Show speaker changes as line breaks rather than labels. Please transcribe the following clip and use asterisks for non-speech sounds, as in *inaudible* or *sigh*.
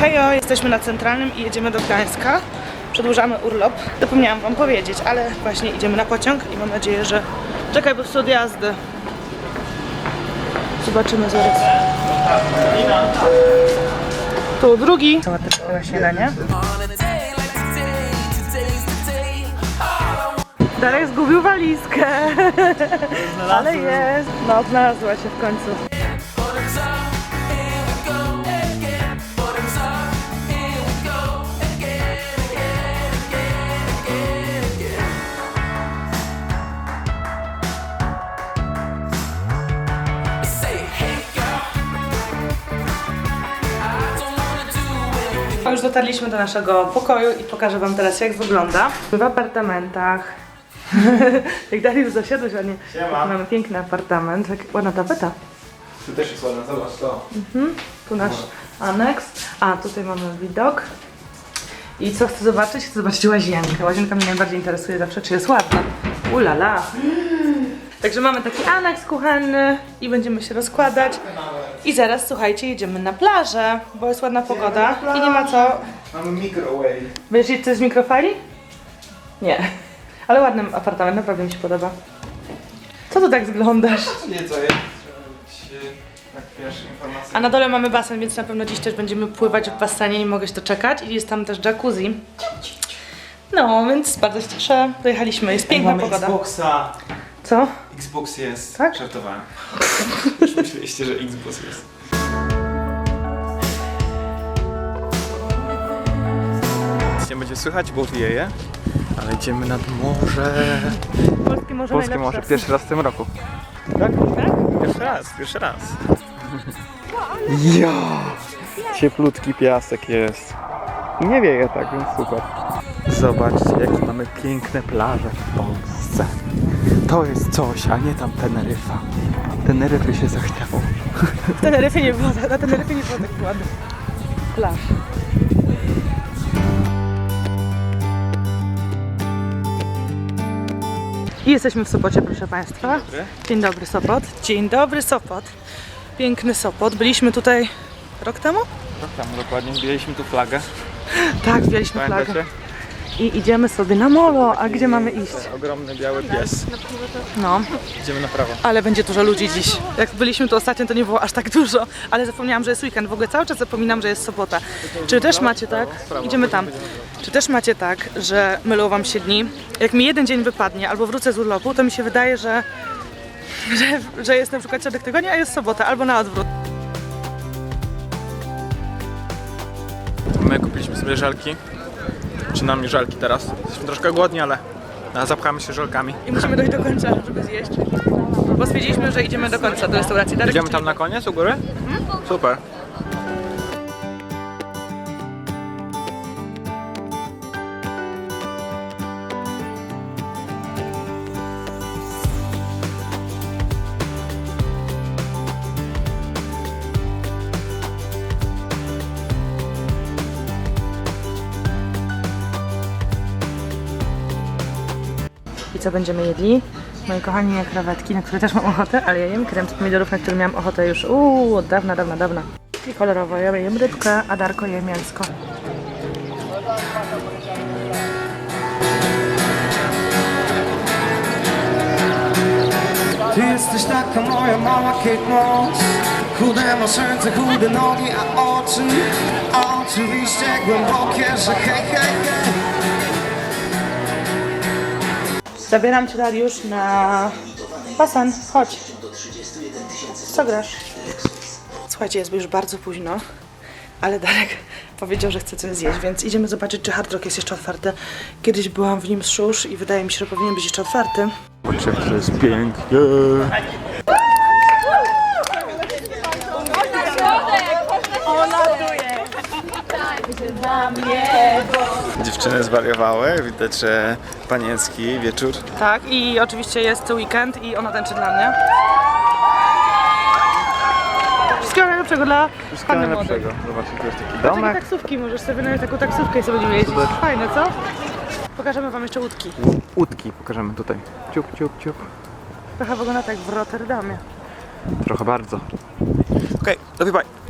Hejo, jesteśmy na Centralnym i jedziemy do Gdańska. Przedłużamy urlop. Zapomniałam Wam powiedzieć, ale właśnie idziemy na pociąg i mam nadzieję, że czekaj, bo wsód jazdy. Zobaczymy zaraz. Tu drugi. Cała też śniadanie. Darek zgubił walizkę. Ale jest. No, znalazła się w końcu. Już dotarliśmy do naszego pokoju i pokażę wam teraz jak wygląda. W apartamentach. *laughs* jak Dariusz zasiadłeś ładnie.
Siema.
Mamy piękny apartament, tak ładna tapeta.
Tu też jest ładna, zobacz to.
Tu nasz aneks. A, tutaj mamy widok. I co chcę zobaczyć? Chcę zobaczyć łazienkę. Łazienka mnie najbardziej interesuje zawsze, czy jest ładna. Ulala. Także mamy taki aneks kuchenny i będziemy się rozkładać. I zaraz, słuchajcie, jedziemy na plażę, bo jest ładna pogoda i nie ma co.
Mamy microwave.
Będziesz jeść coś z mikrofali? Nie. Ale ładny apartament, naprawdę mi się podoba. Co tu tak zglądasz?
Nie co jest, ci, tak wiesz, informacje.
A na dole mamy basen, więc na pewno dziś też będziemy pływać w basenie, nie mogę się doczekać. I jest tam też jacuzzi. No, więc bardzo się cieszę. Dojechaliśmy, jest piękna
Mamy
pogoda.
Xboxa.
Co?
Xbox jest.
Tak?
Żartowałem. *laughs* Już myśleliście, że Xbox jest. Nie będzie słychać, bo wieje, ale idziemy nad morze.
Polskie morze
Polskie
najlepsze.
morze, pierwszy raz w tym roku. Tak? Pierwszy raz, pierwszy raz. Ja! Cieplutki piasek jest. I nie wieje tak, więc super. Zobaczcie, jakie mamy piękne plaże w Polsce. To jest coś, a nie tam Teneryfa. Teneryfy się zachciało.
W Teneryfie nie było, na Teneryfie nie było tak ładnie. Plaż. I jesteśmy w Sopocie, proszę Państwa.
dobry.
Dzień dobry, Sopot. Dzień dobry, Sopot. Piękny Sopot. Byliśmy tutaj rok temu?
No tam dokładnie, wbiliśmy tu flagę.
Tak, wzięliśmy flagę. I idziemy sobie na molo. A gdzie mamy iść?
Ogromny biały pies.
No,
Idziemy na prawo.
ale będzie dużo ludzi dziś. Jak byliśmy tu ostatnio, to nie było aż tak dużo, ale zapomniałam, że jest weekend. W ogóle cały czas zapominam, że jest sobota. Czy też macie tak? Idziemy tam. Czy też macie tak, że mylą wam się dni? Jak mi jeden dzień wypadnie albo wrócę z urlopu, to mi się wydaje, że, że, że jest na przykład środek tygodnia, a jest sobota, albo na odwrót.
My kupiliśmy sobie żelki. Przynajmniej żelki teraz. Jesteśmy troszkę głodni, ale a, zapchamy się żelkami.
I musimy dojść do końca, żeby zjeść. Bo stwierdziliśmy, że idziemy do końca do restauracji. Darek
Idziemy tam na koniec u góry? Super.
Co będziemy jedli? Moi kochani, je krewetki, na które też mam ochotę, ale ja jem krem z pomidorów, na który miałam ochotę już uuu, od dawna, dawna, dawna. I kolorowo, ja jem rybkę, a Darko je mięsko.
Ty jesteś taka moja mała Kate Moss Chude ma serce, chude nogi, a oczy A oczywiście głębokie, że hej, hej, hej
Zabieram Cię, Dariusz, na basen. Chodź. Co grasz? Słuchajcie, jest już bardzo późno, ale Darek powiedział, że chce coś zjeść, więc idziemy zobaczyć, czy Hard Rock jest jeszcze otwarty. Kiedyś byłam w nim z szusz i wydaje mi się, że powinien być jeszcze otwarty.
Jak to jest pięknie. Dziewczyny zwariowały, widać, że panienski wieczór.
Tak, i oczywiście jest weekend i ona tańczy dla mnie. Wszystkiego najlepszego dla
Wszystkiego
panny
najlepszego. Zobaczcie, tu jest taki
Patrz, jakie
domek.
taksówki, możesz sobie nawet taką taksówkę i sobie będziemy jeździć. Fajne, co? Pokażemy wam jeszcze łódki.
Łódki pokażemy tutaj. Ciup, ciup, ciup.
Trochę wygląda tak jak w Rotterdamie.
Trochę bardzo. Okej, okay, bye.